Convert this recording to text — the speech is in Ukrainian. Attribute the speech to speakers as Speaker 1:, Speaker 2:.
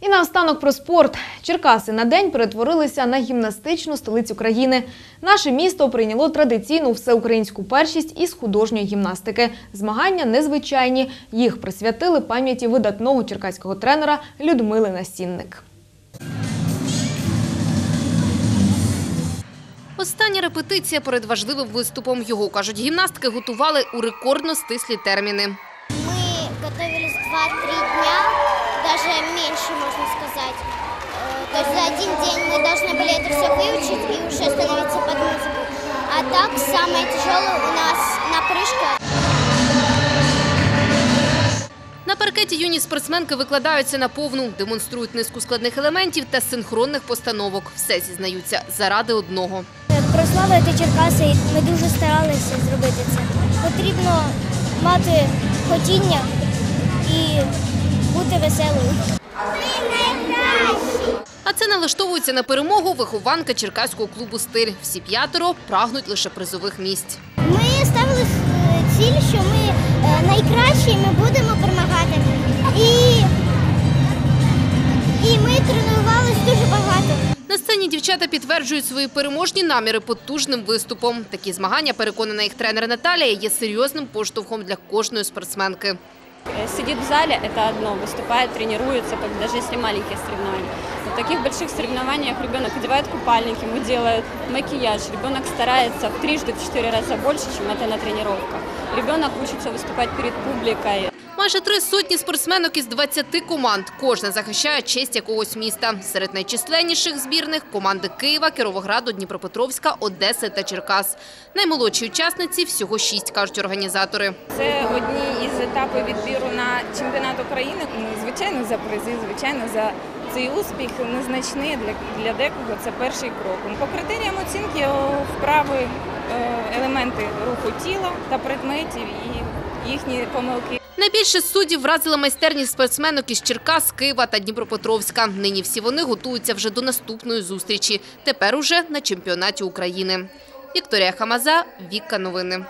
Speaker 1: І наостанок про спорт. Черкаси на день перетворилися на гімнастичну столицю країни. Наше місто прийняло традиційну всеукраїнську першість із художньої гімнастики. Змагання незвичайні. Їх присвятили пам'яті видатного черкаського тренера Людмили Настінник.
Speaker 2: Остання репетиція перед важливим виступом. Його, кажуть, гімнастки готували у рекордно стислі терміни.
Speaker 3: Мы готовились 2-3 дня, даже меньше, можно сказать. Э, То есть за один день мы должны были это все выучить и уже становиться под музыку. А так самое тяжелое у нас напрыжка.
Speaker 2: На паркеті юні спортсменки викладаються на повну, демонструють низку складних елементів та синхронних постановок. Все зізнаються заради одного.
Speaker 3: Прославити Черкаси ми дуже старалися зробити це. Потрібно мати хотіння і бути веселою.
Speaker 2: А це налаштовується на перемогу вихованка черкаського клубу «Стиль». Всі п'ятеро прагнуть лише призових місць.
Speaker 3: Ми ставили е, ціль, що ми е, найкращі, ми будемо перемагати. І, і ми тренувалися дуже багато.
Speaker 2: На сцені дівчата підтверджують свої переможні наміри потужним виступом. Такі змагання, переконана їх тренер Наталія, є серйозним поштовхом для кожної спортсменки.
Speaker 4: Э, Сидит в зале, это одно, выступает, тренируется, как даже если маленькие соревнования. Но в таких больших соревнованиях ребенок одевает купальник, ему делают макияж, ребенок старается в трижды, в четыре раза больше, чем это на тренировках. Ребенок учится выступать перед публикой,
Speaker 2: Майже три сотні спортсменок із 20 команд. Кожна захищає честь якогось міста. Серед найчисленніших збірних – команди Києва, Кіровограду, Дніпропетровська, Одеси та Черкас. Наймолодші учасниці – всього шість, кажуть організатори.
Speaker 5: Це одні із етапів відбіру на чемпіонат України. Ну, Звичайно, за призи, звичайно, за цей успіх незначний для, для декого. Це перший крок. По критеріям оцінки вправи, е, елементи руху тіла та предметів і їхні помилки.
Speaker 2: Найбільше суддів вразила майстерність спортсменок із Черкас, Києва та Дніпропетровська. Нині всі вони готуються вже до наступної зустрічі. Тепер уже на чемпіонаті України. Вікторія Хамаза, Вікка Новини.